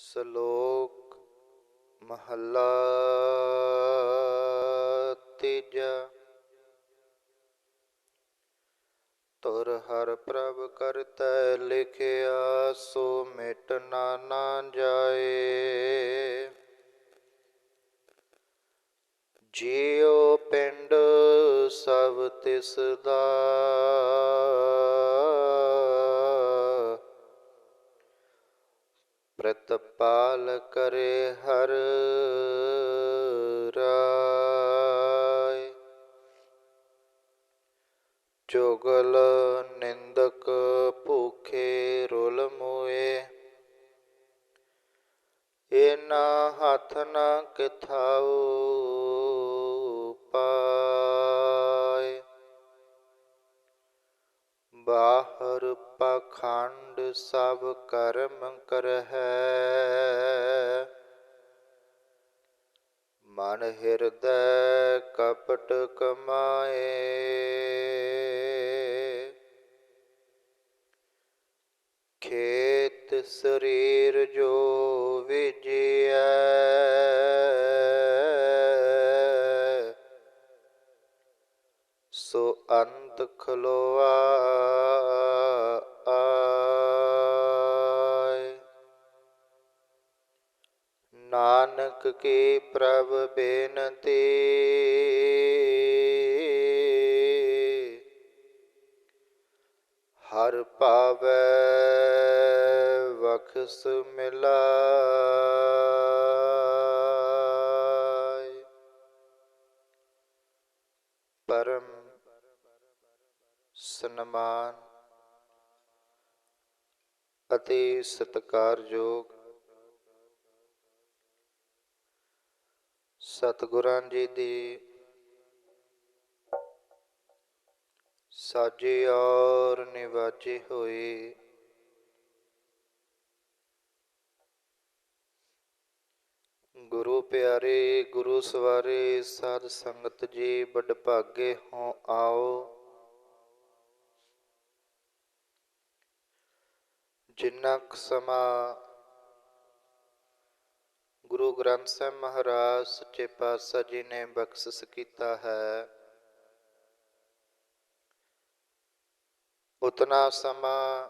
ਸ਼ਲੋਕ ਮਹੱਲਾ ਤੀਜਾ। ਤੁਰ ਹਰ ਪ੍ਰਭ ਕਰਤੈ ਲਿਖਿਆ, ਸੋ ਮਿਟ ਨਾ ਨਾ ਜਾਏ। ਜੀਉ ਪਿੰਡ ਸਭ ਤਿਸ ਦਾ ਪ੍ਰਤਪਾਲ ਕਰੇ ਹਰ ਰਾਏ। ਚੁਗਲ ਨਿੰਦਕ ਭੂਖੇ ਰੁਲ ਮੋਏ। ਇਨਾ ਹੱਥ ਨ ਕਿਥਾਉ ਪਾਏ। ਬਾਹਰ ਪਖੰਡ ਸਭ ਕਰਮ ਕਰਹਿ। ਮਨ ਹਿਰਦੈ ਕਪਟ ਕਮਾਏ। ਖੇਤ ਸਰੀਰ ਜੋ ਵਿਜਿਐ। ਸੋ ਅੰਤ ਖਲੋਆ ਨਾਨਕ ਕੀ ਪ੍ਰਭ ਬੇਨਤੀ। ਹਰ ਪਾਵੈ ਵਖਸ ਮਿਲਾਇ। ਪਰਮ ਸਨਮਾਨ ਅਤੇ ਸਤਿਕਾਰਯੋਗ ਸਤਿਗੁਰਾਂ ਜੀ ਦੀ। ਸਾਜੀ ਔਰ ਨਿਵਾਜੀ ਹੋਈ ਗੁਰੂ ਪਿਆਰੇ, ਗੁਰੂ ਸਵਾਰੇ, ਸਾਧ ਸੰਗਤ ਜੀ ਬੜ ਭਾਗੇ ਹੋ ਆਓ। ਜਿੰਨਾ ਕੁ ਸਮਾਂ ਗੁਰੂ ਗ੍ਰੰਥ ਸਾਹਿਬ ਮਹਾਰਾਜ, ਸੱਚੇ ਪਾਤਸ਼ਾਹ ਜੀ ਨੇ ਬਖਸ਼ਿਸ਼ ਕੀਤਾ ਹੈ। ਉਤਨਾ ਸਮਾਂ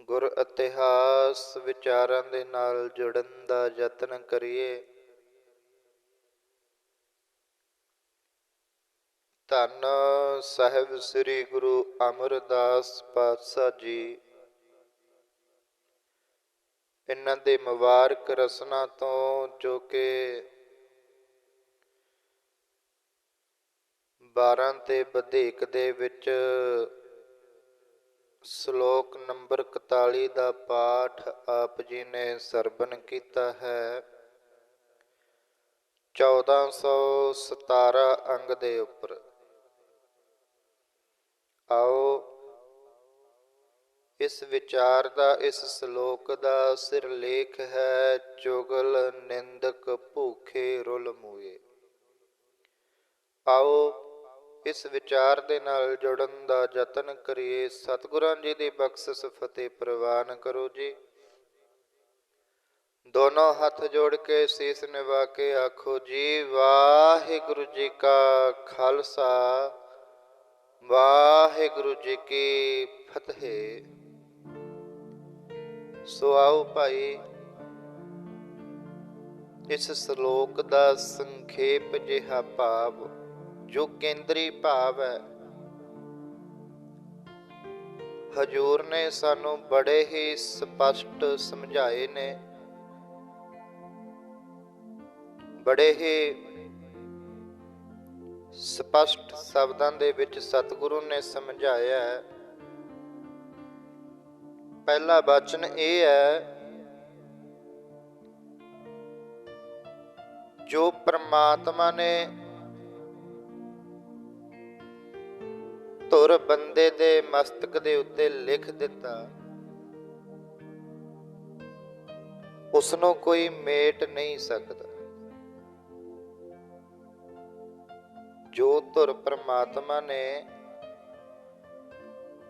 ਗੁਰ ਇਤਿਹਾਸ ਵਿਚਾਰਾਂ ਦੇ ਨਾਲ ਜੁੜਨ ਦਾ ਯਤਨ ਕਰੀਏ, ਧੰਨ ਸਾਹਿਬ ਸ੍ਰੀ ਗੁਰੂ ਅਮਰਦਾਸ ਪਾਤਸ਼ਾਹ ਜੀ। ਇਹਨਾਂ ਦੇ ਮੁਬਾਰਕ ਰਸਨਾ ਤੋਂ ਜੋ ਕਿ 12 ਤੇ ਵਧੇਕ ਦੇ ਵਿੱਚ ਸ਼ਲੋਕ ਨੰਬਰ 41 ਦਾ ਪਾਠ ਆਪ ਜੀ ਨੇ ਸਰਵਨ ਕੀਤਾ ਹੈ। 1417 ਅੰਗ ਦੇ ਉੱਪਰ। ਆਓ ਇਸ ਵਿਚਾਰ ਦਾ, ਇਸ ਸ਼ਲੋਕ ਦਾ ਸਿਰਲੇਖ ਹੈ, ਚੁਗਲ ਨਿੰਦਕ ਭੂਖੇ ਰੁਲ ਮੂਏ। ਆਓ ਇਸ ਵਿਚਾਰ ਦੇ ਨਾਲ ਜੁੜਨ ਦਾ ਯਤਨ ਕਰੀਏ। ਸਤਿਗੁਰਾਂ ਜੀ ਦੀ ਬਖਸ਼ਿਸ਼ ਫਤਿਹ ਪ੍ਰਵਾਨ ਕਰੋ ਜੀ। ਦੋਨੋਂ ਹੱਥ ਜੋੜ ਕੇ ਸੀਸ ਨਿਵਾ ਕੇ ਆਖੋ, ਜੀ ਵਾਹਿਗੁਰੂ ਜੀ ਕਾ ਖਾਲਸਾ, ਵਾਹਿਗੁਰੂ ਜੀ ਕੀ ਫਤਿਹ। ਸੋ ਆਓ ਭਾਈ, ਇਸ ਸ਼ਲੋਕ ਦਾ ਸੰਖੇਪ ਜਿਹਾ ਭਾਵ, ਜੋ ਕੇਂਦਰੀ ਭਾਵ ਹੈ। ਹਜੂਰ ਨੇ ਸਾਨੂੰ ਬੜੇ ਹੀ ਸਪਸ਼ਟ ਸਮਝਾਏ ਨੇ। ਬੜੇ ਹੀ ਸਪਸ਼ਟ ਸ਼ਬਦਾਂ ਦੇ ਵਿੱਚ ਸਤਿਗੁਰੂ ਨੇ ਸਮਝਾਇਆ ਹੈ ਪਹਿਲਾ ਬਚਨ ਇਹ ਹੈ, ਜੋ ਪ੍ਰਮਾਤਮਾ ਨੇ ਧੁਰ ਬੰਦੇ ਦੇ ਮਸਤਕ ਦੇ ਉੱਤੇ ਲਿਖ ਦਿੱਤਾ ਉਸ ਨੂੰ ਕੋਈ ਮੇਟ ਨਹੀਂ ਸਕਦਾ। ਜੋ ਧੁਰ ਪ੍ਰਮਾਤਮਾ ਨੇ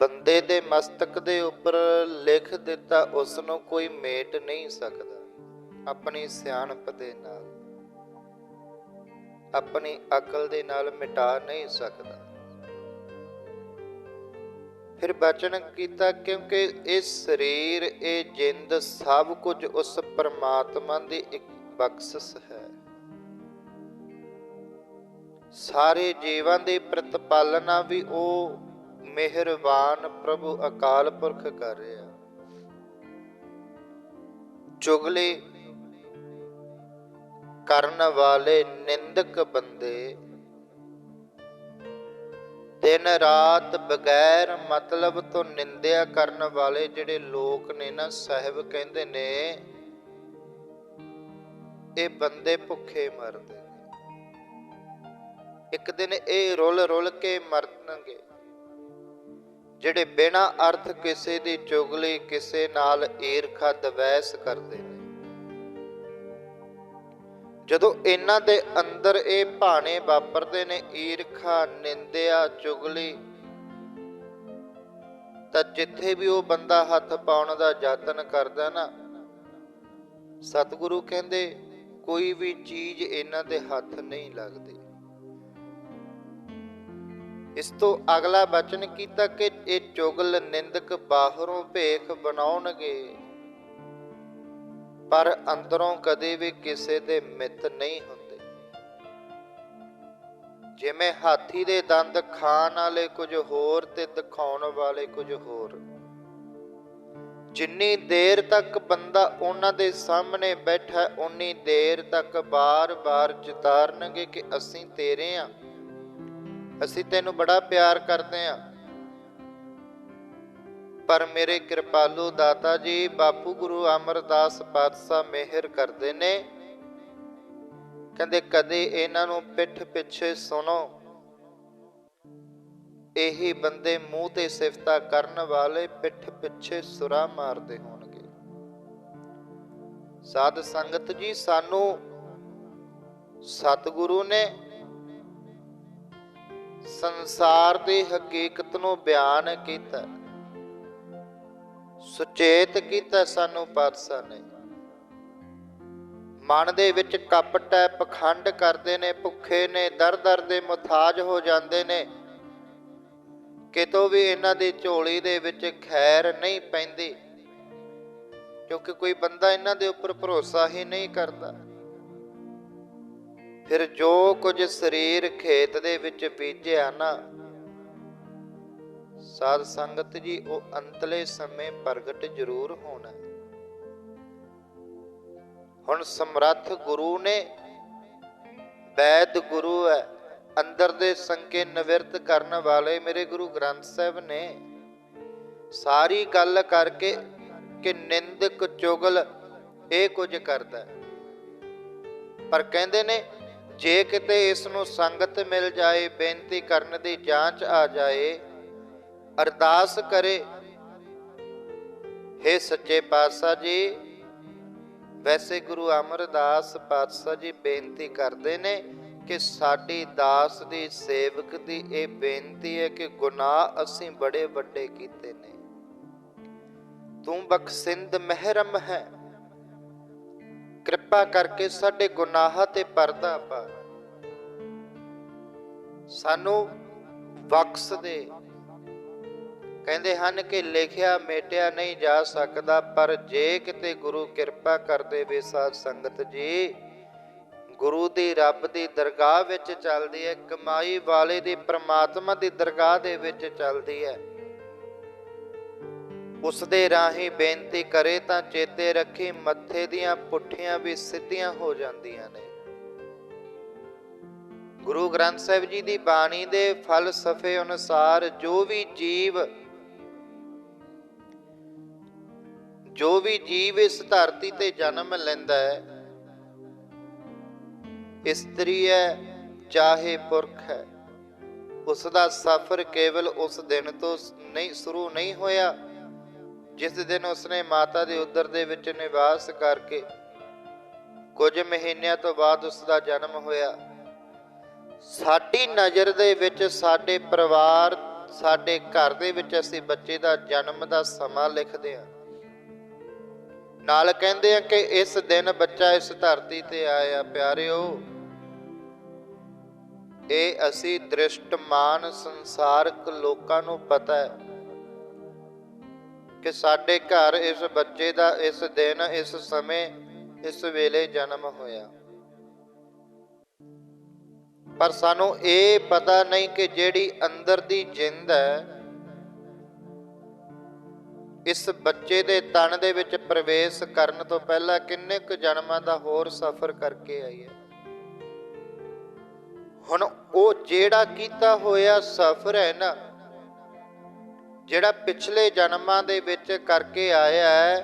ਬੰਦੇ ਦੇ ਮਸਤਕ ਦੇ ਉੱਪਰ ਲਿਖ ਦਿੱਤਾ ਉਸ ਨੂੰ ਕੋਈ ਮੇਟ ਨਹੀਂ ਸਕਦਾ। ਆਪਣੀ ਸਿਆਣਪ ਦੇ ਨਾਲ, ਆਪਣੀ ਅਕਲ ਦੇ ਨਾਲ ਮਿਟਾ ਨਹੀਂ ਸਕਦਾ। ਫਿਰ ਬਚਨ ਕੀਤਾ, ਕਿਉਂਕਿ ਇਹ ਸਰੀਰ, ਇਹ ਜਿੰਦ ਸਭ ਕੁਝ ਉਸ ਪਰਮਾਤਮਾ ਦੀ ਇੱਕ ਬਖਸ਼ਿਸ਼ ਹੈ। ਸਾਰੇ ਜੀਵਾਂ ਦੀ ਪ੍ਰਤਪਾਲਨਾ ਵੀ ਉਹ ਮਿਹਰਬਾਨ ਪ੍ਰਭੂ ਅਕਾਲ ਪੁਰਖ ਕਰ ਰਿਹਾ। ਚੁਗਲੀ ਕਰਨ ਵਾਲੇ ਨਿੰਦਕ ਬੰਦੇ, ਦਿਨ ਰਾਤ ਬਗੈਰ ਮਤਲਬ ਤੋਂ ਨਿੰਦਿਆ ਕਰਨ ਵਾਲੇ ਜਿਹੜੇ ਲੋਕ ਨੇ ਨਾ, ਸਾਹਿਬ ਕਹਿੰਦੇ ਨੇ, ਇਹ ਬੰਦੇ ਭੁੱਖੇ ਮਰਦੇ ਇੱਕ ਦਿਨ ਇਹ ਰੁੱਲ ਰੁੱਲ ਕੇ ਮਰਨਗੇ। ਜਿਹੜੇ ਬਿਨਾਂ ਅਰਥ ਕਿਸੇ ਦੀ ਚੁਗਲੀ ਕਿਸੇ ਨਾਲ ਈਰਖਾ ਦਵੈਸ ਕਰਦੇ ਨੇ। ਜਦੋਂ ਇਹਨਾਂ ਦੇ ਅੰਦਰ ਇਹ ਭਾਣੇ ਵਾਪਰਦੇ ਨੇ, ਈਰਖਾ, ਨਿੰਦਿਆ, ਚੁਗਲੀ, ਤਾਂ ਜਿੱਥੇ ਵੀ ਉਹ ਬੰਦਾ ਹੱਥ ਪਾਉਣ ਦਾ ਯਤਨ ਕਰਦਾ ਨਾ, ਸਤਿਗੁਰੂ ਕਹਿੰਦੇ, ਕੋਈ ਵੀ ਚੀਜ਼ ਇਹਨਾਂ ਦੇ ਹੱਥ ਨਹੀਂ ਲੱਗਦੀ। ਇਸ ਤੋਂ ਅਗਲਾ ਬਚਨ ਕੀਤਾ ਕਿ ਇਹ ਚੁਗਲ ਨਿੰਦਕ ਬਾਹਰੋਂ ਭੇਖ ਬਣਾਉਣਗੇ। ਪਰ ਅੰਦਰੋਂ ਕਦੇ ਵੀ ਕਿਸੇ ਦੇ ਮਿੱਤ ਨਹੀਂ ਹੁੰਦੇ। ਜਿਵੇਂ ਹਾਥੀ ਦੇ ਦੰਦ ਖਾਣ ਵਾਲੇ ਕੁਝ ਹੋਰ ਤੇ ਦਿਖਾਉਣ ਵਾਲੇ ਕੁਝ ਹੋਰ। ਜਿੰਨੀ ਦੇਰ ਤੱਕ ਬੰਦਾ ਉਹਨਾਂ ਦੇ ਸਾਹਮਣੇ ਬੈਠਾ ਉਨੀ ਦੇਰ ਤੱਕ ਬਾਰ-ਬਾਰ ਚਿਤਾਰਨਗੇ ਕਿ ਅਸੀਂ ਤੇਰੇ ਆ। ਅਸੀਂ ਤੈਨੂੰ ਬੜਾ ਪਿਆਰ ਕਰਦੇ ਆ ਪਰ ਮੇਰੇ ਕਿਰਪਾਲੂ ਦਾਤਾ ਜੀ, ਬਾਪੂ ਗੁਰੂ ਅਮਰਦਾਸ ਪਾਤਸ਼ਾਹ ਮਿਹਰ ਕਰਦੇ ਨੇ। ਕਹਿੰਦੇ, ਕਦੇ ਇਹਨਾਂ ਨੂੰ ਪਿੱਠ ਪਿੱਛੇ ਸੁਣੋ। ਇਹੀ ਬੰਦੇ ਮੂੰਹ ਤੇ ਸਿਫਤਾ ਕਰਨ ਵਾਲੇ ਪਿੱਠ ਪਿੱਛੇ ਸੁਰਾ ਮਾਰਦੇ ਹੋਣਗੇ। ਸਾਧ ਸੰਗਤ ਜੀ, ਸਾਨੂੰ ਸਤਿਗੁਰੂ ਨੇ ਸੰਸਾਰ ਦੀ ਹਕੀਕਤ ਨੂੰ ਬਿਆਨ ਕੀਤਾ। ਸੁਚੇਤ ਕੀਤਾ ਸਾਨੂੰ ਪਾਤਸ਼ਾਹ ਨੇ। ਮਨ ਦੇ ਵਿੱਚ ਕਪਟ ਹੈ, ਪਖੰਡ ਕਰਦੇ ਨੇ, ਭੁੱਖੇ ਨੇ, ਦਰ ਦਰ ਦੇ ਮੁਤਾਜ ਹੋ ਜਾਂਦੇ ਨੇ। ਕਿਤੋਂ ਵੀ ਇਹਨਾਂ ਦੀ ਝੋਲੀ ਦੇ ਵਿੱਚ ਖੈਰ ਨਹੀਂ ਪੈਂਦੀ, ਕਿਉਂਕਿ ਕੋਈ ਬੰਦਾ ਇਹਨਾਂ ਦੇ ਉੱਪਰ ਭਰੋਸਾ ਹੀ ਨਹੀਂ ਕਰਦਾ। ਫਿਰ ਜੋ ਕੁਝ ਸਰੀਰ ਖੇਤ ਦੇ ਵਿੱਚ ਬੀਜਿਆ ਨਾ, ਸਾਧ ਸੰਗਤ ਜੀ, ਉਹ ਅੰਤਲੇ ਸਮੇਂ ਪ੍ਰਗਟ ਜ਼ਰੂਰ ਹੋਣਾ ਹੈ। ਹੁਣ ਸਮਰੱਥ ਗੁਰੂ ਨੇ, ਵੈਦ ਗੁਰੂ ਹੈ, ਅੰਦਰ ਦੇ ਸੰਕੇ ਨਿਵਰਤ ਕਰਨ ਵਾਲੇ ਮੇਰੇ ਗੁਰੂ ਗ੍ਰੰਥ ਸਾਹਿਬ ਨੇ ਸਾਰੀ ਗੱਲ ਕਰਕੇ ਕਿ ਨਿੰਦਕ ਚੁਗਲ ਇਹ ਕੁਝ ਕਰਦਾ ਪਰ ਕਹਿੰਦੇ ਨੇ ਜੇ ਕਿਤੇ ਇਸ ਨੂੰ ਸੰਗਤ ਮਿਲ ਜਾਏ, ਬੇਨਤੀ ਕਰਨ ਦੀ ਜਾਂਚ ਆ ਜਾਏ, ਅਰਦਾਸ ਕਰੇ। हे ਸੱਚੇ ਪਾਤਸ਼ਾਹ ਜੀ, ਵੈਸੇ ਗੁਰੂ ਅਮਰਦਾਸ ਪਾਤਸ਼ਾਹ ਜੀ ਬੇਨਤੀ ਕਰਦੇ ਨੇ ਕਿ ਸਾਡੀ ਦਾਸ ਦੀ ਸੇਵਕ ਦੀ ਇਹ ਬੇਨਤੀ ਹੈ ਕਿ ਗੁਨਾਹ ਅਸੀਂ ਬੜੇ ਵੱਡੇ ਕੀਤੇ ਨੇ। ਤੂੰ ਬਖਸ਼ਿੰਦ ਮਹਿਰਮ ਹੈ। ਕਿਰਪਾ ਕਰਕੇ ਸਾਡੇ ਗੁਨਾਹਾਂ ਤੇ ਪਰਦਾ ਪਾ। ਸਾਨੂੰ ਬਖਸ਼ ਦੇ। ਕਹਿੰਦੇ ਹਨ ਕਿ ਲਿਖਿਆ ਮੇਟਿਆ ਨਹੀਂ ਜਾ ਸਕਦਾ, ਪਰ ਜੇ ਕਿਤੇ ਗੁਰੂ ਕਿਰਪਾ ਕਰਦੇ ਵੇ ਸਾਧ ਸੰਗਤ ਜੀ, ਗੁਰੂ ਦੀ ਰੱਬ ਦੀ ਦਰਗਾਹ ਵਿੱਚ ਚੱਲਦੀ ਹੈ, ਕਮਾਈ ਵਾਲੇ ਦੀ ਪ੍ਰਮਾਤਮਾ ਦੀ ਦਰਗਾਹ ਦੇ ਵਿੱਚ ਚੱਲਦੀ ਹੈ। ਉਸ ਦੇ ਰਾਹੀਂ ਬੇਨਤੀ ਕਰੇ ਤਾਂ ਚੇਤੇ ਰੱਖੀ ਮੱਥੇ ਦੀਆਂ ਪੁੱਠੀਆਂ ਵੀ ਸਿੱਧੀਆਂ ਹੋ ਜਾਂਦੀਆਂ ਨੇ। ਗੁਰੂ ਗ੍ਰੰਥ ਸਾਹਿਬ ਜੀ ਦੀ ਬਾਣੀ ਦੇ ਫਲਸਫੇ ਅਨੁਸਾਰ ਜੋ ਵੀ ਜੀਵ ਜੋ ਵੀ ਜੀਵ ਇਸ ਧਰਤੀ ਤੇ ਜਨਮ ਲੈਂਦਾ ਹੈ, ਇਸਤਰੀ ਹੈ ਚਾਹੇ ਪੁਰਖ ਹੈ। ਉਸ ਦਾ ਸਫ਼ਰ ਕੇਵਲ ਉਸ ਦਿਨ ਤੋਂ ਨਹੀਂ, ਸ਼ੁਰੂ ਨਹੀਂ ਹੋਇਆ ਜਿਸ ਦਿਨ ਉਸਨੇ ਮਾਤਾ ਦੇ ਉਦਰ ਦੇ ਵਿੱਚ ਨਿਵਾਸ ਕਰਕੇ ਕੁਝ ਮਹੀਨਿਆਂ ਤੋਂ ਬਾਅਦ ਉਸ ਦਾ ਜਨਮ ਹੋਇਆ। ਸਾਡੀ ਨਜ਼ਰ ਦੇ ਵਿੱਚ ਸਾਡੇ ਪਰਿਵਾਰ, ਸਾਡੇ ਘਰ ਦੇ ਵਿੱਚ ਅਸੀਂ ਬੱਚੇ ਦਾ ਜਨਮ ਦਾ ਸਮਾਂ ਲਿਖਦੇ ਹਾਂ। ਨਾਲ ਕਹਿੰਦੇ ਆ ਕਿ ਇਸ ਦਿਨ ਬੱਚਾ ਇਸ ਧਰਤੀ ਤੇ ਆਇਆ, ਪਿਆਰਿਓ, ਇਹ ਅਸੀਂ ਦ੍ਰਿਸ਼ਟਮਾਨ ਸੰਸਾਰਕ ਲੋਕਾਂ ਨੂੰ ਪਤਾ ਹੈ। ਕਿ ਸਾਡੇ ਘਰ ਇਸ ਬੱਚੇ ਦਾ ਇਸ ਦਿਨ, ਇਸ ਸਮੇਂ, ਇਸ ਵੇਲੇ ਜਨਮ ਹੋਇਆ। ਪਰ ਸਾਨੂੰ ਇਹ ਪਤਾ ਨਹੀਂ ਕਿ ਜਿਹੜੀ ਅੰਦਰ ਦੀ ਜਿੰਦ ਹੈ, ਇਸ ਬੱਚੇ ਦੇ ਤਨ ਦੇ ਵਿੱਚ ਪ੍ਰਵੇਸ਼ ਕਰਨ ਤੋਂ ਪਹਿਲਾਂ ਕਿੰਨੇ ਕੁ ਜਨਮਾਂ ਦਾ ਹੋਰ ਸਫ਼ਰ ਕਰਕੇ ਆਈ ਹੈ। ਹੁਣ ਉਹ ਜਿਹੜਾ ਕੀਤਾ ਹੋਇਆ ਸਫ਼ਰ ਹੈ ਨਾ ਜਿਹੜਾ ਪਿਛਲੇ ਜਨਮਾਂ ਦੇ ਵਿੱਚ ਕਰਕੇ ਆਇਆ ਹੈ,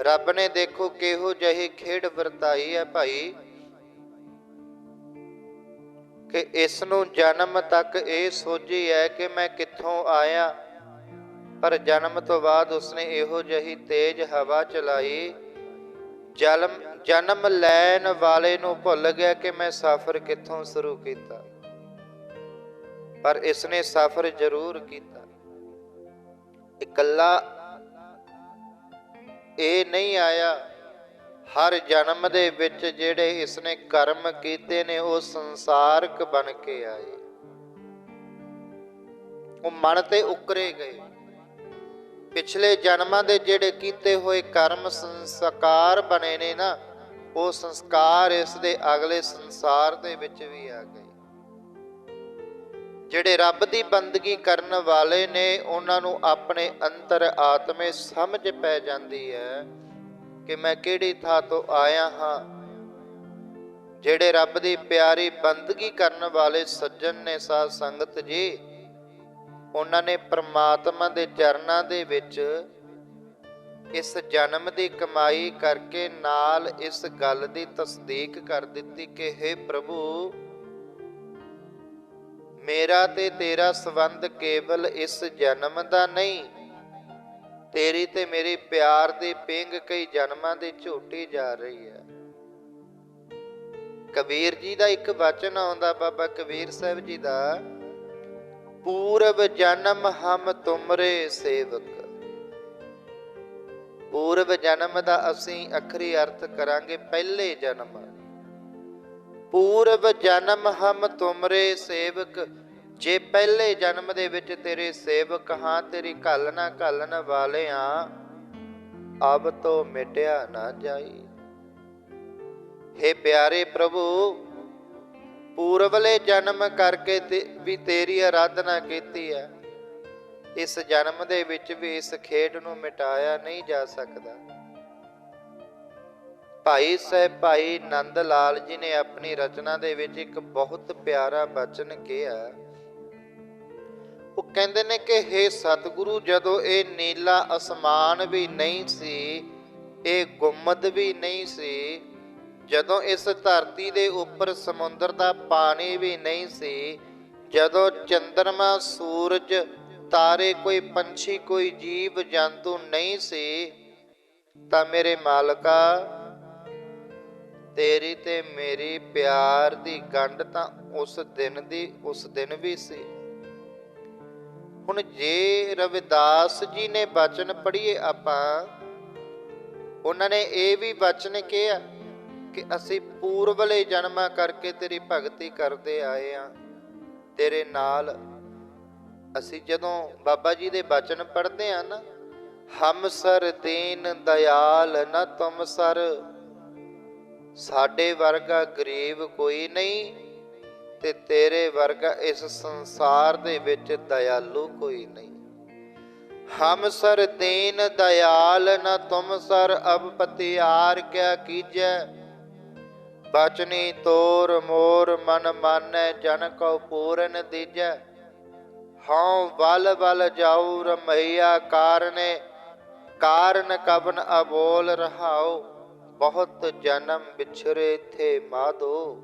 ਰੱਬ ਨੇ ਦੇਖੋ ਕਿਹੋ ਜਿਹੀ ਖੇਡ ਵਰਤਾਈ ਹੈ ਭਾਈ, ਕਿ ਇਸ ਨੂੰ ਜਨਮ ਤੱਕ ਇਹ ਸੋਝੀ ਹੈ ਕਿ ਮੈਂ ਕਿੱਥੋਂ ਆਇਆ, ਪਰ ਜਨਮ ਤੋਂ ਬਾਅਦ ਉਸਨੇ ਇਹੋ ਜਿਹੀ ਤੇਜ਼ ਹਵਾ ਚਲਾਈ ਜਨਮ ਜਨਮ ਲੈਣ ਵਾਲੇ ਨੂੰ ਭੁੱਲ ਗਿਆ ਕਿ ਮੈਂ ਸਫ਼ਰ ਕਿੱਥੋਂ ਸ਼ੁਰੂ ਕੀਤਾ। ਪਰ ਇਸਨੇ ਸਫ਼ਰ ਜ਼ਰੂਰ ਕੀਤਾ। ਇਕੱਲਾ ਇਹ ਨਹੀਂ ਆਇਆ, ਹਰ ਜਨਮ ਦੇ ਵਿੱਚ ਜਿਹੜੇ ਇਸਨੇ ਕਰਮ ਕੀਤੇ ਨੇ, ਉਹ ਸੰਸਾਰਕ ਬਣ ਕੇ ਆਏ। ਉਹ ਮਨ ਤੇ ਉਕਰੇ ਗਏ। ਪਿਛਲੇ ਜਨਮਾਂ ਦੇ ਜਿਹੜੇ ਕੀਤੇ ਹੋਏ ਕਰਮ ਸੰਸਕਾਰ ਬਣੇ ਨੇ ਨਾ, ਉਹ ਸੰਸਕਾਰ ਇਸ ਦੇ ਅਗਲੇ ਸੰਸਾਰ ਦੇ ਵਿੱਚ ਵੀ ਆ ਗਏ। ਜਿਹੜੇ ਰੱਬ ਦੀ ਬੰਦਗੀ ਕਰਨ ਵਾਲੇ ਨੇ, ਉਹਨਾਂ ਨੂੰ ਆਪਣੇ ਅੰਤਰ ਆਤਮੇ ਸਮਝ ਪੈ ਜਾਂਦੀ ਹੈ ਕਿ ਮੈਂ ਕਿਹੜੀ ਥਾਂ ਤੋਂ ਆਇਆ ਹਾਂ। ਜਿਹੜੇ ਰੱਬ ਦੀ ਪਿਆਰੀ ਬੰਦਗੀ ਕਰਨ ਵਾਲੇ ਸੱਜਣ ਨੇ ਸਾਧ ਸੰਗਤ ਜੀ, ਉਹਨਾਂ ਨੇ ਪ੍ਰਮਾਤਮਾ ਦੇ ਚਰਨਾਂ ਦੇ ਵਿੱਚ ਇਸ ਜਨਮ ਦੀ ਕਮਾਈ ਕਰਕੇ ਨਾਲ ਇਸ ਗੱਲ ਦੀ ਤਸਦੀਕ ਕਰ ਦਿੱਤੀ ਕਿ हे ਪ੍ਰਭੂ ਮੇਰਾ ਤੇ ਤੇਰਾ ਸੰਬੰਧ ਕੇਵਲ ਇਸ ਜਨਮ ਦਾ ਨਹੀਂ, ਤੇਰੀ ਤੇ ਮੇਰੇ ਪਿਆਰ ਦੇ ਪਿੰਗ ਕਈ ਜਨਮਾਂ ਦੀ ਝੋਟੀ ਜਾ ਰਹੀ ਹੈ। ਕਬੀਰ ਜੀ ਦਾ ਇੱਕ ਵਚਨ ਆਉਂਦਾ, ਬਾਬਾ ਕਬੀਰ ਸਾਹਿਬ ਜੀ ਦਾ ਪੂਰਬ ਜਨਮ ਹਮ ਤੁਮਰੇ ਸੇਵਕ। ਪੂਰਬ ਜਨਮ ਦਾ ਅਸੀਂ ਅਖਰੀ ਅਰਥ ਕਰਾਂਗੇ ਪਹਿਲੇ ਜਨਮ। ਪੂਰਵ ਜਨਮ ਹਮ ਤੁਮਰੇ ਸੇਵਕ, ਜੇ ਪਹਿਲੇ ਜਨਮ ਦੇ ਵਿੱਚ ਤੇਰੇ ਸੇਵਕ ਹਾਂ, ਤੇਰੀ ਘੱਲਣਾ ਘੱਲਣ ਵਾਲੇ ਹਾਂ ਅਬ ਤੋਂ ਮਿਟਿਆ ਨਾ ਜਾਈ। हे ਪਿਆਰੇ ਪ੍ਰਭੂ, ਪੂਰਵਲੇ ਜਨਮ ਕਰਕੇ ਤੇ ਵੀ ਤੇਰੀ ਆਰਾਧਨਾ ਕੀਤੀ ਹੈ। ਇਸ ਜਨਮ ਦੇ ਵਿੱਚ ਵੀ ਇਸ ਖੇਡ ਨੂੰ ਮਿਟਾਇਆ ਨਹੀਂ ਜਾ ਸਕਦਾ। ਭਾਈ ਸਾਹਿਬ, ਭਾਈ ਨੰਦ ਲਾਲ ਜੀ ਨੇ ਆਪਣੀ ਰਚਨਾ ਦੇ ਵਿੱਚ ਇੱਕ ਬਹੁਤ ਪਿਆਰਾ ਬਚਨ ਕਿਹਾ ਉਹ ਕਹਿੰਦੇ ਨੇ ਕਿ हे ਸਤਿਗੁਰੂ, ਜਦੋਂ ਇਹ ਨੀਲਾ ਅਸਮਾਨ ਵੀ ਨਹੀਂ ਸੀ, ਇਹ ਗੁੰਮਦ ਵੀ ਨਹੀਂ ਸੀ, ਜਦੋਂ ਇਸ ਧਰਤੀ ਦੇ ਉੱਪਰ ਸਮੁੰਦਰ ਦਾ ਪਾਣੀ ਵੀ ਨਹੀਂ ਸੀ, ਜਦੋਂ ਚੰਦਰਮਾ, ਸੂਰਜ, ਤਾਰੇ, ਕੋਈ ਪੰਛੀ, ਕੋਈ ਜੀਵ, ਜੰਤੂ ਨਹੀਂ ਸੀ, ਤਾਂ ਮੇਰੇ ਮਾਲਕਾ ਤੇਰੀ ਤੇ ਮੇਰੀ ਪਿਆਰ ਦੀ ਗੰਢ ਤਾਂ ਉਸ ਦਿਨ ਦੀ, ਉਸ ਦਿਨ ਵੀ ਸੀ। ਹੁਣ ਜੇ ਰਵਿਦਾਸ ਜੀ ਨੇ ਬਚਨ ਪੜ੍ਹੀਏ ਆਪਾਂ, ਉਹਨਾਂ ਨੇ ਇਹ ਵੀ ਬਚਨ ਕਿਹਾ ਕਿ ਅਸੀਂ ਪੂਰਵਲੇ ਜਨਮਾਂ ਕਰਕੇ ਤੇਰੀ ਭਗਤੀ ਕਰਦੇ ਆਏ ਆ। ਤੇਰੇ ਨਾਲ ਅਸੀਂ ਜਦੋਂ ਬਾਬਾ ਜੀ ਦੇ ਬਚਨ ਪੜ੍ਹਦੇ ਆ ਨਾ, ਹਮ ਸਰ ਦੀਨ ਦਇਆਲ ਨ ਤੁਮ ਸਰ। ਸਾਡੇ ਵਰਗਾ ਗਰੀਬ ਕੋਈ ਨਹੀਂ ਤੇ ਤੇਰੇ ਵਰਗਾ ਇਸ ਸੰਸਾਰ ਦੇ ਵਿੱਚ ਦਇਆਲੂ ਕੋਈ ਨਹੀਂ। ਹਮ ਸਰ ਦੀਨ ਦਇਆਲ ਨ ਤੁਮ ਸਰ, ਅਬ ਪਤਿਆਰ ਕਿਆ ਕੀਜੈ? ਬਚਨੀ ਤੋਰ ਮੋਰ ਮਨ ਮਾਨੈ, ਜਨ ਕਉ ਪੂਰਨ ਦੀਜੈ। ਹਉ ਬਲ ਬਲ ਜਾਉ ਰਮਈਆ ਕਾਰਨੇ, ਕਾਰਨ ਕਬਨ ਅਬੋਲ ਰਹਾਉ। ਬਹੁਤ ਜਨਮ ਵਿਛਰੇ ਥੇ ਮਾਧੋ।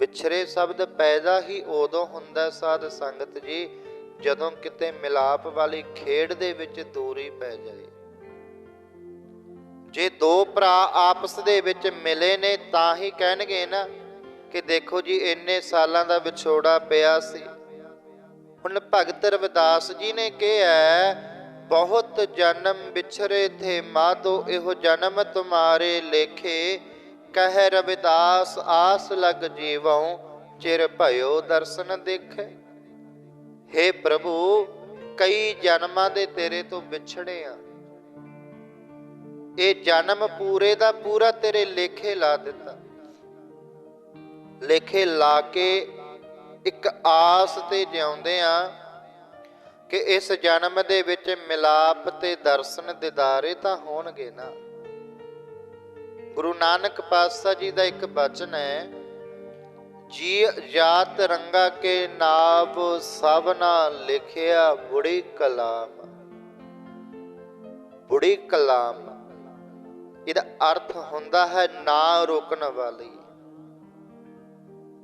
ਵਿਛਰੇ ਸ਼ਬਦ ਪੈਦਾ ਹੀ ਉਦੋਂ ਹੁੰਦਾ ਸਾਧ ਸੰਗਤ ਜੀ, ਜਦੋਂ ਕਿਤੇ ਮਿਲਾਪ ਵਾਲੀ ਖੇਡ ਦੇ ਵਿੱਚ ਦੂਰੀ ਪੈ ਜਾਏ। ਜੇ ਦੋ ਭਰਾ ਆਪਸ ਦੇ ਵਿੱਚ ਮਿਲੇ ਨੇ, ਤਾਂ ਹੀ ਕਹਿਣਗੇ ਨਾ ਕਿ ਦੇਖੋ ਜੀ, ਇੰਨੇ ਸਾਲਾਂ ਦਾ ਵਿਛੋੜਾ ਪਿਆ ਸੀ। ਹੁਣ ਭਗਤ ਰਵਿਦਾਸ ਜੀ ਨੇ ਕਿਹਾ ਬਹੁਤ ਜਨਮ ਵਿਛਰੇ ਥੇ, ਮਾਧੋ ਇਹੋ ਜਨਮ ਤੁਮਾਰੇ ਲੇਖੇ। ਕਹਿ ਰਵਿਦਾਸ, ਆਸ ਲਗ ਜੀਵਉ, ਚਿਰ ਭਇਓ ਦਰਸ਼ਨ ਦੇਖੇ। हे ਪ੍ਰਭੂ, ਕਈ ਜਨਮਾਂ ਦੇ ਤੇਰੇ ਤੋਂ ਵਿਛੜੇ ਆ। ਇਹ ਜਨਮ ਪੂਰੇ ਦਾ ਪੂਰਾ ਤੇਰੇ ਲੇਖੇ ਲਾ ਦਿੱਤਾ। ਲੇਖੇ ਲਾ ਕੇ ਇੱਕ ਆਸ ਤੇ ਜਿਉਂਦੇ ਆ। ਕਿ ਇਸ ਜਨਮ ਦੇ ਵਿੱਚ ਮਿਲਾਪ ਤੇ ਦਰਸ਼ਨ ਦਿਦਾਰੇ ਤਾਂ ਹੋਣਗੇ ਨਾ। ਗੁਰੂ ਨਾਨਕ ਪਾਤਸ਼ਾਹ ਜੀ ਦਾ ਇੱਕ ਬਚਨ ਹੈ, ਜੀ ਜਾਤ ਰੰਗਾ ਕੇ ਨਾਮ ਸਭਨਾ ਲਿਖਿਆ ਬੁੜੀ ਕਲਾਮ। ਬੁੜੀ ਕਲਾਮ, ਇਹਦਾ ਅਰਥ ਹੁੰਦਾ ਹੈ ਨਾ ਰੋਕਣ ਵਾਲੀ।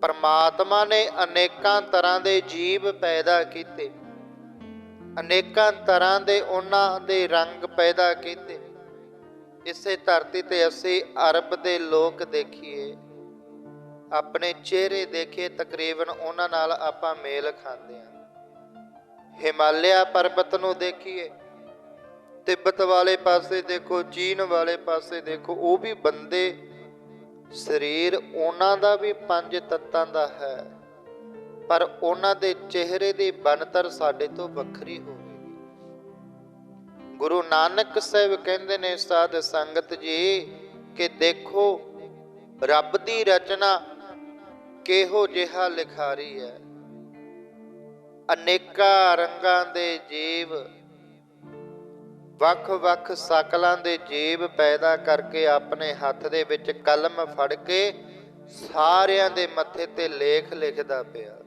ਪਰਮਾਤਮਾ ਨੇ ਅਨੇਕਾਂ ਤਰ੍ਹਾਂ ਦੇ ਜੀਵ ਪੈਦਾ ਕੀਤੇ। ਅਨੇਕਾਂ ਤਰ੍ਹਾਂ ਦੇ ਉਹਨਾਂ ਦੇ ਰੰਗ ਪੈਦਾ ਕੀਤੇ। ਇਸੇ ਧਰਤੀ ਤੇ ਅਸੀਂ ਅਰਬ ਦੇ ਲੋਕ ਦੇਖੀਏ। ਆਪਣੇ ਚਿਹਰੇ ਦੇਖੇ ਤਕਰੀਬਨ ਉਹਨਾਂ ਨਾਲ ਆਪਾਂ ਮੇਲ ਖਾਂਦੇ ਹਾਂ। ਹਿਮਾਲਿਆ ਪਰਬਤ ਨੂੰ ਦੇਖੀਏ। ਤਿੱਬਤ ਵਾਲੇ ਪਾਸੇ ਦੇਖੋ, ਚੀਨ ਵਾਲੇ ਪਾਸੇ ਦੇਖੋ, ਉਹ ਵੀ ਬੰਦੇ, ਸਰੀਰ ਉਹਨਾਂ ਦਾ ਵੀ ਪੰਜ ਤੱਤਾਂ ਦਾ ਹੈ। ਪਰ ਉਹਨਾਂ ਦੇ ਚਿਹਰੇ ਦੀ ਬਣਤਰ ਸਾਡੇ ਤੋਂ ਵੱਖਰੀ ਹੋਵੇਗੀ। ਗੁਰੂ ਨਾਨਕ ਸਾਹਿਬ ਕਹਿੰਦੇ ਨੇ ਸਾਧ ਸੰਗਤ ਜੀ ਕਿ ਦੇਖੋ, ਰੱਬ ਦੀ ਰਚਨਾ ਕਿਹੋ ਜਿਹਾ ਲਿਖਾਰੀ ਹੈ। ਅਨੇਕਾਂ ਰੰਗਾਂ ਦੇ ਜੀਵ, ਵੱਖ-ਵੱਖ ਸਕਲਾਂ ਦੇ ਜੀਵ ਪੈਦਾ ਕਰਕੇ ਆਪਣੇ ਹੱਥ ਦੇ ਵਿੱਚ ਕਲਮ ਫੜ ਕੇ ਸਾਰਿਆਂ ਦੇ ਮੱਥੇ ਤੇ ਲੇਖ ਲਿਖਦਾ ਪਿਆ।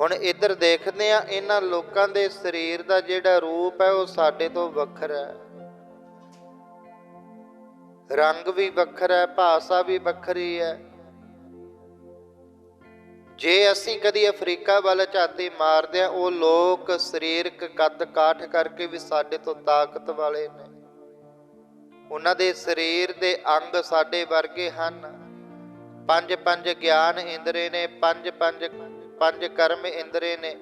ਹੁਣ ਇੱਧਰ ਦੇਖਦੇ ਆ ਇਹਨਾਂ ਲੋਕਾਂ ਦੇ ਸਰੀਰ ਦਾ ਜਿਹੜਾ ਰੂਪ ਹੈ, ਉਹ ਸਾਡੇ ਤੋਂ ਵੱਖਰਾ ਹੈ। ਰੰਗ ਵੀ ਵੱਖਰਾ ਹੈ, ਭਾਸ਼ਾ ਵੀ ਵੱਖਰੀ ਹੈ। ਜੇ ਅਸੀਂ ਕਦੀ ਅਫਰੀਕਾ ਵੱਲ ਝਾਤੀ ਮਾਰਦੇ ਆ ਉਹ ਲੋਕ ਸਰੀਰਕ ਕੱਦ ਕਾਠ ਕਰਕੇ ਵੀ ਸਾਡੇ ਤੋਂ ਤਾਕਤ ਵਾਲੇ ਨੇ। ਉਹਨਾਂ ਦੇ ਸਰੀਰ ਦੇ ਅੰਗ ਸਾਡੇ ਵਰਗੇ ਹਨ। ਪੰਜ ਪੰਜ ਗਿਆਨ ਇੰਦਰੇ ਨੇ ਪੰਜ ਪੰਜ ਪੰਜ ਕਰਮ ਇੰਦਰੇ ਨੇ।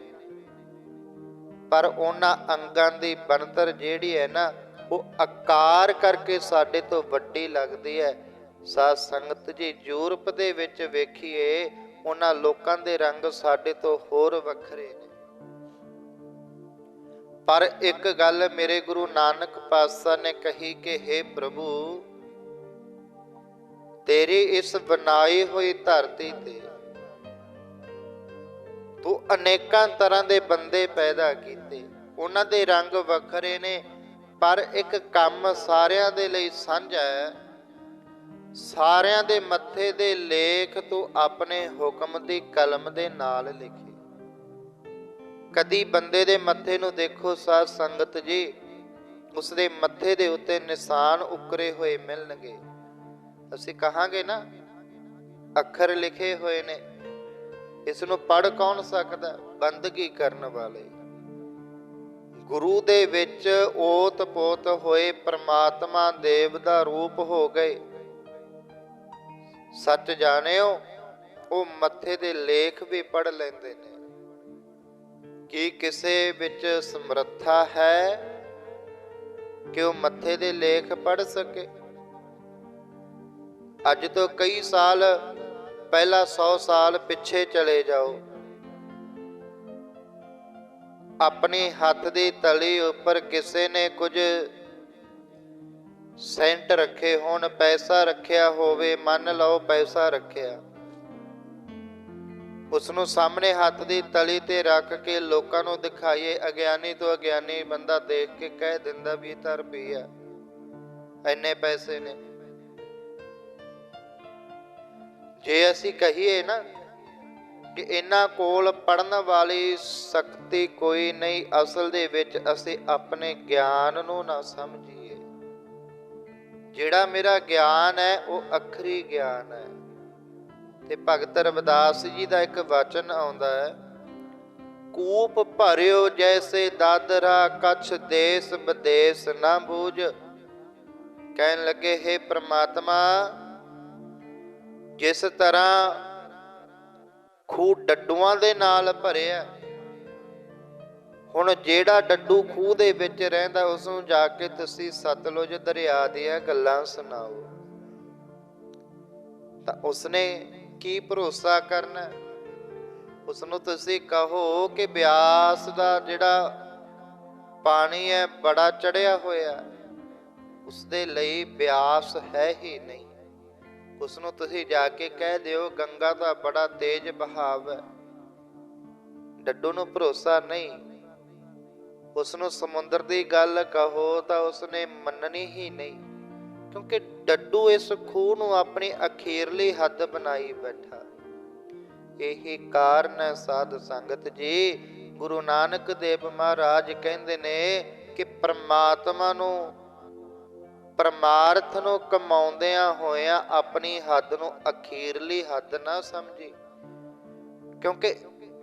ਪਰ ਉਹਨਾਂ ਅੰਗਾਂ ਦੀ ਬਣਤਰ ਜਿਹੜੀ ਹੈ ਨਾ, ਉਹ ਆਕਾਰ ਕਰਕੇ ਸਾਡੇ ਤੋਂ ਵੱਡੀ ਲੱਗਦੀ ਹੈ। ਸਾਧ ਸੰਗਤ ਜੀ, ਯੂਰਪ ਦੇ ਵਿੱਚ ਵੇਖੀਏ, ਉਹਨਾਂ ਲੋਕਾਂ ਦੇ ਰੰਗ ਸਾਡੇ ਤੋਂ ਹੋਰ ਵੱਖਰੇ ਨੇ। ਪਰ ਇੱਕ ਗੱਲ ਮੇਰੇ ਗੁਰੂ ਨਾਨਕ ਪਾਤਸ਼ਾਹ ਨੇ ਕਹੀ ਕਿ हे ਪ੍ਰਭੂ, ਤੇਰੀ ਇਸ ਬਣਾਈ ਹੋਈ ਧਰਤੀ ਤੇ ਤੂੰ ਅਨੇਕਾਂ ਤਰ੍ਹਾਂ ਦੇ ਬੰਦੇ ਪੈਦਾ ਕੀਤੇ। ਉਹਨਾਂ ਦੇ ਰੰਗ ਵੱਖਰੇ ਨੇ, ਪਰ ਇੱਕ ਕੰਮ ਸਾਰਿਆਂ ਦੇ ਲਈ ਸਾਂਝਾ ਹੈ। ਸਾਰਿਆਂ ਦੇ ਮੱਥੇ ਦੇ ਲੇਖ ਤੂੰ ਆਪਣੇ ਹੁਕਮ ਦੀ ਕਲਮ ਦੇ ਨਾਲ ਲਿਖੇ। ਕਦੀ ਬੰਦੇ ਦੇ ਮੱਥੇ ਨੂੰ ਦੇਖੋ ਸਾਧ ਸੰਗਤ ਜੀ, ਉਸ ਦੇ ਮੱਥੇ ਦੇ ਉੱਤੇ ਨਿਸ਼ਾਨ ਉਕਰੇ ਹੋਏ ਮਿਲਣਗੇ। ਅਸੀਂ ਕਹਾਂਗੇ ਨਾ, ਅੱਖਰ ਲਿਖੇ ਹੋਏ ਨੇ। ਇਸ ਨੂੰ ਪੜ ਕੌਣ ਸਕਦਾ? ਬੰਦਗੀ ਕਰਨ ਵਾਲੇ। ਗੁਰੂ ਦੇ ਵਿੱਚ ਓਤ ਪੋਤ ਹੋਏ ਪ੍ਰਮਾਤਮਾ ਦੇਵ ਦਾ ਰੂਪ ਹੋ ਗਏ। ਸੱਚ ਜਾਣਿਓ, ਉਹ ਮੱਥੇ ਦੇ ਲੇਖ ਵੀ ਪੜ ਲੈਂਦੇ ਨੇ। ਕੀ ਕਿਸੇ ਵਿੱਚ ਸਮਰੱਥਾ ਹੈ ਕਿ ਉਹ ਮੱਥੇ ਦੇ ਲੇਖ ਪੜ ਸਕੇ? ਅੱਜ ਤੋਂ ਕਈ ਸਾਲ ਪਹਿਲਾਂ 100 ਸਾਲ ਪਿੱਛੇ ਚਲੇ ਜਾਓ। ਆਪਣੇ ਹੱਥ ਦੀ ਤਲੀ ਉੱਪਰ ਕਿਸੇ ਨੇ ਕੁਝ ਸੈਂਟ ਰੱਖੇ ਹੋਣ, ਪੈਸਾ ਰੱਖਿਆ ਹੋਵੇ, ਮੰਨ ਲਓ ਪੈਸਾ ਰੱਖਿਆ। ਉਸ ਨੂੰ ਸਾਹਮਣੇ ਹੱਥ ਦੀ ਤਲੀ ਤੇ ਰੱਖ ਕੇ ਲੋਕਾਂ ਨੂੰ ਦਿਖਾਈਏ, ਅਗਿਆਨੀ ਤੋਂ ਅਗਿਆਨੀ ਬੰਦਾ ਦੇਖ ਕੇ ਕਹਿ ਦਿੰਦਾ ਵੀ ਇਹ ਤਾਂ ਰੁਪਈਆ। ਐਨੇ ਪੈਸੇ ਨੇ। ਜੇ ਅਸੀਂ ਕਹੀਏ ਨਾ ਕਿ ਇਹਨਾਂ ਕੋਲ ਪੜਨ ਵਾਲੀ ਸ਼ਕਤੀ ਕੋਈ ਨਹੀਂ, ਅਸਲ ਦੇ ਵਿੱਚ ਅਸੀਂ ਆਪਣੇ ਗਿਆਨ ਨੂੰ ਨਾ ਸਮਝੀਏ। ਜਿਹੜਾ ਮੇਰਾ ਗਿਆਨ ਹੈ, ਉਹ ਅਖਰੀ ਗਿਆਨ ਹੈ। ਤੇ ਭਗਤ ਰਵਿਦਾਸ ਜੀ ਦਾ ਇੱਕ ਵਚਨ ਆਉਂਦਾ ਹੈ, ਕੂਪ ਭਰਿਓ ਜੈਸੇ ਦਾਦਰਾ, ਕਛ ਦੇਸ ਵਿਦੇਸ ਨਾ ਬੂਝ। ਕਹਿਣ ਲੱਗੇ, ਹੈ ਪ੍ਰਮਾਤਮਾ ਜਿਸ ਤਰ੍ਹਾਂ ਖੂਹ ਡੱਡੂਆਂ ਦੇ ਨਾਲ ਭਰਿਆ ਹੁਣ ਜਿਹੜਾ ਡੱਡੂ ਖੂਹ ਦੇ ਵਿੱਚ ਰਹਿੰਦਾ ਉਸ ਨੂੰ ਜਾ ਕੇ ਤੁਸੀਂ ਸਤਲੁਜ ਦਰਿਆ ਦੀਆਂ ਗੱਲਾਂ ਸੁਣਾਓ। ਤਾਂ ਉਸਨੇ ਕੀ ਭਰੋਸਾ ਕਰਨਾ ਉਸ ਨੂੰ ਤੁਸੀਂ ਕਹੋ ਕਿ ਬਿਆਸ ਦਾ ਜਿਹੜਾ ਪਾਣੀ ਹੈ, ਬੜਾ ਚੜਿਆ ਹੋਇਆ ਉਸ ਦੇ ਲਈ ਬਿਆਸ ਹੈ ਹੀ ਨਹੀਂ। ਉਸ ਨੂੰ ਤੁਸੀਂ ਜਾ ਕੇ ਕਹਿ ਦਿਓ, ਗੰਗਾ ਦਾ ਬੜਾ ਤੇਜ਼ ਬਹਾਵ ਹੈ। ਡੱਡੂ ਨੂੰ ਭਰੋਸਾ ਨਹੀਂ। ਉਸ ਨੂੰ ਸਮੁੰਦਰ ਦੀ ਗੱਲ ਕਹੋ ਤਾਂ ਉਸਨੇ ਮੰਨਣੀ ਹੀ ਨਹੀਂ, ਕਿਉਂਕਿ ਡੱਡੂ ਇਸ ਖੂਹ ਨੂੰ ਆਪਣੀ ਅਖੀਰਲੀ ਹੱਦ ਬਣਾਈ ਬੈਠਾ। ਇਹੀ ਕਾਰਨ ਹੈ ਸਾਧ ਸੰਗਤ ਜੀ। ਗੁਰੂ ਨਾਨਕ ਦੇਵ ਮਹਾਰਾਜ ਕਹਿੰਦੇ ਨੇ ਕਿ ਪਰਮਾਤਮਾ ਨੂੰ ਪਰਮਾਰਥ ਨੂੰ ਕਮਾਉਂਦਿਆਂ ਹੋਇਆਂ ਆਪਣੀ ਹੱਦ ਨੂੰ ਅਖੀਰਲੀ ਹੱਦ ਨਾ ਸਮਝੀ। ਕਿਉਂਕਿ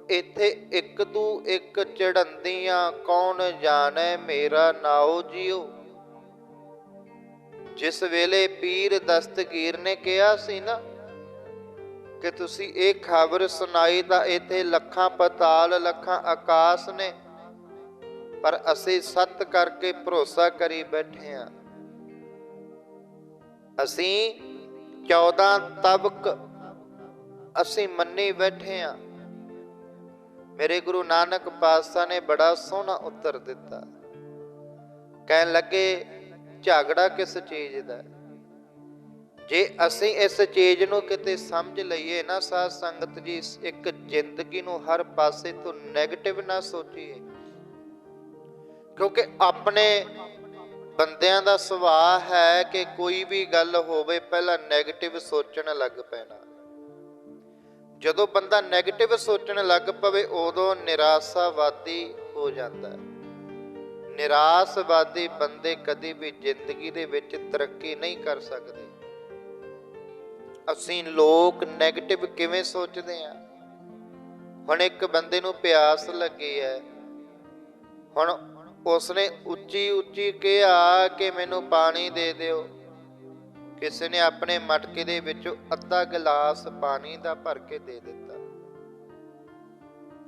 ਇੱਥੇ ਇੱਕ ਤੂੰ ਇੱਕ ਚੜੰਦੀਆਂ ਕੌਣ ਜਾਣੈ ਮੇਰਾ ਨਾਉ ਜਿਉ? ਜਿਸ ਵੇਲੇ ਪੀਰ ਦਸਤਗੀਰ ਨੇ ਕਿਹਾ ਸੀ ਨਾ, ਕਿ ਤੁਸੀਂ ਇਹ ਖਬਰ ਸੁਣਾਈ ਤਾਂ ਇੱਥੇ ਲੱਖਾਂ ਪਤਾਲ, ਲੱਖਾਂ ਆਕਾਸ਼ ਨੇ, ਪਰ ਅਸੀਂ ਸੱਤ ਕਰਕੇ ਭਰੋਸਾ ਕਰੀ ਬੈਠੇ ਹਾਂ ਅਸੀਂ 14 ਤਬਕ ਅਸੀਂ ਮੰਨੀ ਬੈਠੇ ਹਾਂ। ਮੇਰੇ ਗੁਰੂ ਨਾਨਕ ਪਾਤਸ਼ਾਹ ਨੇ ਬੜਾ ਸੋਹਣਾ ਉੱਤਰ ਦਿੱਤਾ। ਕਹਿਣ ਲੱਗੇ, ਝਗੜਾ ਕਿਸ ਚੀਜ਼ ਦਾ ਜੇ ਅਸੀਂ ਇਸ ਚੀਜ਼ ਨੂੰ ਕਿਤੇ ਸਮਝ ਲਈਏ ਨਾ ਸਾਧ ਸੰਗਤ ਜੀ, ਇੱਕ ਜ਼ਿੰਦਗੀ ਨੂੰ ਹਰ ਪਾਸੇ ਤੋਂ 네ਗੇਟਿਵ ਨਾ ਸੋਚੀਏ। ਕਿਉਂਕਿ ਆਪਣੇ ਬੰਦਿਆਂ ਦਾ ਸੁਭਾਅ ਹੈ ਕਿ ਕੋਈ ਵੀ ਗੱਲ ਹੋਵੇ, ਪਹਿਲਾਂ ਨੈਗੇਟਿਵ ਸੋਚਣ ਲੱਗ ਪੈਣਾ। ਜਦੋਂ ਬੰਦਾ ਨੈਗੇਟਿਵ ਸੋਚਣ ਲੱਗ ਪਵੇ, ਉਦੋਂ ਨਿਰਾਸ਼ਾਵਾਦੀ ਹੋ ਜਾਂਦਾ ਹੈ। ਨਿਰਾਸ਼ਵਾਦੀ ਬੰਦੇ ਕਦੇ ਵੀ ਜ਼ਿੰਦਗੀ ਦੇ ਵਿੱਚ ਤਰੱਕੀ ਨਹੀਂ ਕਰ ਸਕਦੇ। ਅਸੀਂ ਲੋਕ ਨੈਗੇਟਿਵ ਕਿਵੇਂ ਸੋਚਦੇ ਆ ਹੁਣ ਇੱਕ ਬੰਦੇ ਨੂੰ ਪਿਆਸ ਲੱਗੀ ਹੈ। ਹੁਣ ਉਸਨੇ ਉੱਚੀ ਉੱਚੀ ਕਿਹਾ ਕਿ ਮੈਨੂੰ ਪਾਣੀ ਦੇ ਦਿਓ। ਕਿਸੇ ਨੇ ਆਪਣੇ ਮਟਕੇ ਦੇ ਵਿੱਚੋਂ ਅੱਧਾ ਗਲਾਸ ਪਾਣੀ ਦਾ ਭਰ ਕੇ ਦੇ ਦਿੱਤਾ।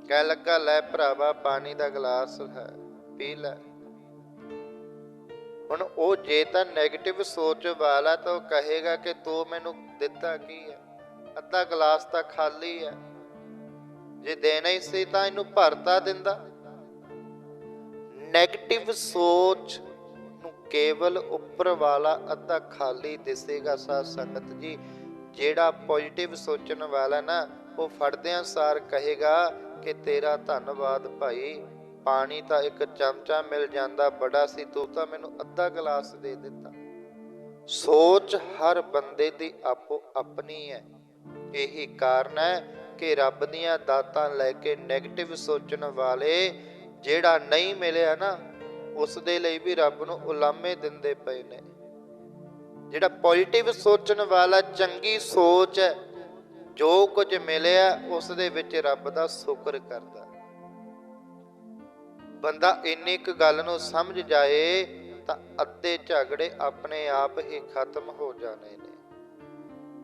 ਕਹਿ ਲੱਗਾ, ਲੈ ਭਰਾਵਾ, ਪਾਣੀ ਦਾ ਗਲਾਸ ਹੈ, ਪੀ ਲੈ। ਹੁਣ ਉਹ ਜੇ ਤਾਂ 네ਗੇਟਿਵ ਸੋਚ ਵਾਲਾ ਤਾਂ ਉਹ ਕਹੇਗਾ ਕਿ ਤੂੰ ਮੈਨੂੰ ਦਿੱਤਾ ਕੀ ਹੈ? ਅੱਧਾ ਗਲਾਸ ਤਾਂ ਖਾਲੀ ਹੈ। ਜੇ ਦੇਣਾ ਹੀ ਸੀ ਤਾਂ ਇਹਨੂੰ ਭਰਤਾ ਦਿੰਦਾ। ਨੈਗੇਟਿਵ ਸੋਚ ਨੂੰ ਕੇਵਲ ਉੱਪਰ ਵਾਲਾ ਅੱਧਾ ਖਾਲੀ ਦਿਸੇਗਾ ਸਾਧ ਸੰਗਤ ਜੀ। ਜਿਹੜਾ ਪੋਜ਼ਿਟਿਵ ਸੋਚਣ ਵਾਲਾ ਨਾ, ਉਹ ਫੜਦਿਆਂ ਸਾਰ ਕਹੇਗਾ ਕਿ ਤੇਰਾ ਧੰਨਵਾਦ ਭਾਈ, ਪਾਣੀ ਤਾਂ ਇੱਕ ਚਮਚਾ ਮਿਲ ਜਾਂਦਾ, ਬੜਾ ਸੀ, ਤੂੰ ਤਾਂ ਮੈਨੂੰ ਅੱਧਾ ਗਲਾਸ ਦੇ ਦਿੱਤਾ। ਸੋਚ ਹਰ ਬੰਦੇ ਦੀ ਆਪੋ ਆਪਣੀ ਹੈ। ਇਹੀ ਕਾਰਨ ਹੈ ਕਿ ਰੱਬ ਦੀਆਂ ਦਾਤਾਂ ਲੈ ਕੇ 네ਗੇਟਿਵ ਸੋਚਣ ਵਾਲੇ ਜਿਹੜਾ ਨਹੀਂ ਮਿਲਿਆ ਨਾ ਉਸ ਦੇ ਲਈ ਵੀ ਰੱਬ ਨੂੰ ਉਲਾਮੇ ਦਿੰਦੇ ਪਏ ਨੇ। ਜਿਹੜਾ ਪੋਜ਼ਿਟਿਵ ਸੋਚਣ ਵਾਲਾ ਚੰਗੀ ਸੋਚ ਹੈ, ਜੋ ਕੁਝ ਮਿਲਿਆ ਉਸ ਦੇ ਵਿੱਚ ਰੱਬ ਦਾ ਸ਼ੁਕਰ ਕਰਦਾ। ਬੰਦਾ ਇੰਨੀ ਕੁ ਗੱਲ ਨੂੰ ਸਮਝ ਜਾਏ, ਤਾਂ ਅੱਧੇ ਝਗੜੇ ਆਪਣੇ ਆਪ ਹੀ ਖਤਮ ਹੋ ਜਾਣੇ ਨੇ।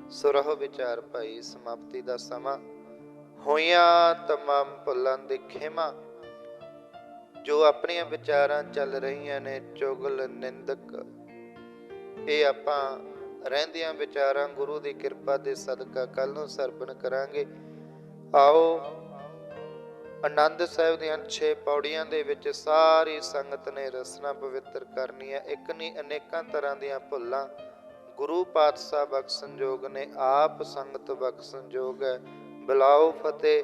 ਸੁਰਹ ਵਿਚਾਰ ਭਾਈ, ਸਮਾਪਤੀ ਦਾ ਸਮਾਂ। ਹੋਈਆਂ ਤਮਾਮ ਭੁੱਲਾਂ ਦੇ ਖਿਮਾ। ਜੋ ਆਪਣੀਆਂ ਵਿਚਾਰਾਂ ਚੱਲ ਰਹੀਆਂ ਨੇ, ਚੁਗਲ ਨਿੰਦਕ। ਇਹ ਆਪਾਂ ਰਹਿੰਦੀਆਂ ਵਿਚਾਰਾਂ ਗੁਰੂ ਦੀ ਕਿਰਪਾ ਦੇ ਸਦਕਾ ਕੱਲ ਨੂੰ ਸਰਪਣ ਕਰਾਂਗੇ। ਆਓ, ਆਨੰਦ ਸਾਹਿਬ ਦੀਆਂ 6 ਪੌੜੀਆਂ ਦੇ ਵਿੱਚ ਸਾਰੀ ਸੰਗਤ ਨੇ ਰਸਨਾ ਪਵਿੱਤਰ ਕਰਨੀ ਹੈ ਇੱਕ ਨਹੀਂ, ਅਨੇਕਾਂ ਤਰ੍ਹਾਂ ਦੀਆਂ ਭੁੱਲਾਂ। ਗੁਰੂ ਪਾਤਸ਼ਾਹ ਬਖਸ਼ਣ ਜੋਗ ਨੇ, ਆਪ ਸੰਗਤ ਬਖਸ਼ਣ ਜੋਗ ਹੈ। ਬੁਲਾਓ ਫਤਿਹ।